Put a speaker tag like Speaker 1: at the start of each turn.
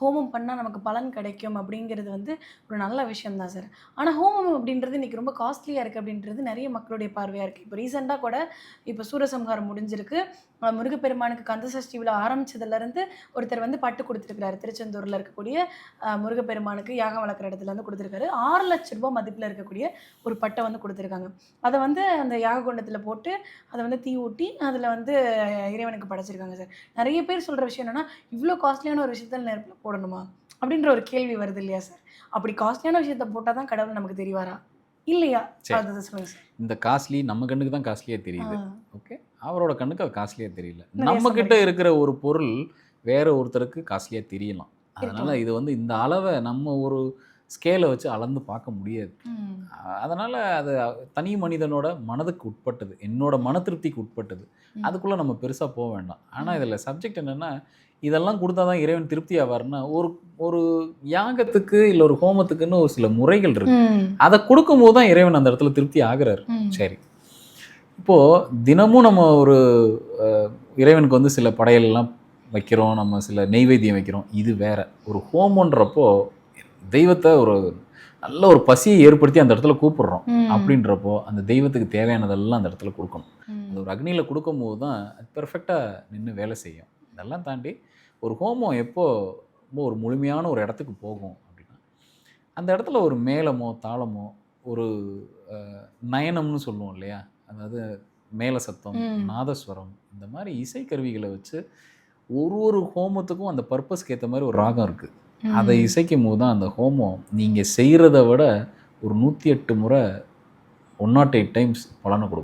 Speaker 1: ஹோமம் பண்ணால் நமக்கு பலன் கிடைக்கும் அப்படிங்கிறது வந்து ஒரு நல்ல விஷயம் தான் சார். ஆனால் ஹோமம் அப்படின்றது இன்றைக்கி ரொம்ப காஸ்ட்லியாக இருக்குது அப்படின்றது நிறைய மக்களுடைய பார்வையாக இருக்குது இப்போ ரீசெண்டாக கூட இப்போ சூரசம்ஹாரம் முடிஞ்சிருக்கு. முருகப்பெருமானுக்கு கந்தசஷ்டி விழா ஆரம்பித்ததுலேருந்து ஒருத்தர் வந்து பட்டு கொடுத்துருக்கிறாரு. திருச்செந்தூரில் இருக்கக்கூடிய முருகப்பெருமானுக்கு யாகம் வளர்க்குற இடத்துல வந்து கொடுத்துருக்காரு. ஆறு லட்ச ரூபாய் மதிப்பில் இருக்கக்கூடிய ஒரு பட்டை வந்து கொடுத்துருக்காங்க. அதை வந்து அந்த யாக குண்டத்தில் போட்டு அதை வந்து தீ ஊட்டி அதில் வந்து இறைவனுக்கு படைச்சிருக்காங்க சார். நிறைய பேர் சொல்கிற விஷயம் என்னென்னா இவ்வளோ காஸ்ட்லியான ஒரு விஷயத்தில் நெருப்பில் போடணுமா? அப்படின்ற ஒரு கேள்வி வருது இல்லையா சார்? அப்படி காஸ்ட்லியான விஷயத்த போட்டால் தான் கடவுள் நமக்கு தெரிவாரா? இல்லையா?
Speaker 2: சரி.
Speaker 1: அதை சொல்லுங்க சார்.
Speaker 2: இந்த காஸ்ட்லி நம்ம கண்ணுக்கு தான் காஸ்ட்லியாக தெரியுது. ஓகே? அவரோட கண்ணுக்கு அது காஸ்ட்லியாக தெரியல. நம்ம கிட்ட இருக்கிற ஒரு பொருள் வேற ஒருத்தருக்கு காஸ்ட்லியாக தெரியலாம். அதனால. இது வந்து இந்த அளவை நம்ம ஒரு ஸ்கேலை வச்சு அளந்து பார்க்க முடியாது. அதனால் அது தனி மனிதனோட மனதுக்கு உட்பட்டது. என்னோட மன திருப்திக்கு உட்பட்டது. அதுக்குள்ளே நம்ம பெருசாக போக வேண்டாம். ஆனால் இதில் சப்ஜெக்ட் என்னென்னா இதெல்லாம் கொடுத்தா தான் இறைவன் திருப்தி ஆவார்னா ஒரு ஒரு யாகத்துக்கு இல்லை ஒரு ஹோமத்துக்குன்னு ஒரு சில முறைகள் இருக்கு. அதை கொடுக்கும்போது தான் இறைவன் அந்த இடத்துல திருப்தி ஆகுறாரு. சரி இப்போது தினமும் நம்ம ஒரு இறைவனுக்கு வந்து சில படையல்லாம் வைக்கிறோம் நம்ம சில நெய்வேத்தியம் வைக்கிறோம் இது வேற ஒரு ஹோமன்றப்போ தெய்வத்தை ஒரு நல்ல ஒரு பசியை ஏற்படுத்தி அந்த இடத்துல கூப்பிடுறோம். அப்படின்றப்போ அந்த தெய்வத்துக்கு தேவையானதெல்லாம் அந்த இடத்துல கொடுக்கணும். அந்த ஒரு அக்னியில் கொடுக்கும்போது தான் பெர்ஃபெக்டாக நின்று வேலை செய்யும் இதெல்லாம் தாண்டி ஒரு ஹோமம் எப்போ ரொம்ப ஒரு முழுமையான ஒரு இடத்துக்கு போகும் அப்படின்னா அந்த இடத்துல ஒரு மேளமோ தாளமோ ஒரு நயனம்னு சொல்லுவோம் இல்லையா அதாவது மேல சத்தம். நாதஸ்வரம் இந்த மாதிரி இசைக்கருவிகளை வச்சு ஒரு ஒரு ஹோமத்துக்கும் அந்த பர்பஸ்க்கு ஏற்ற மாதிரி ஒரு ராகம் இருக்குது. அதை இசைக்கும் போது தான் அந்த ஹோமம் நீங்கள் செய்கிறத விட ஒரு நூற்றி எட்டு முறை ஒன் நாட் எயிட் டைம்ஸ் பலனை கொடுக்கும்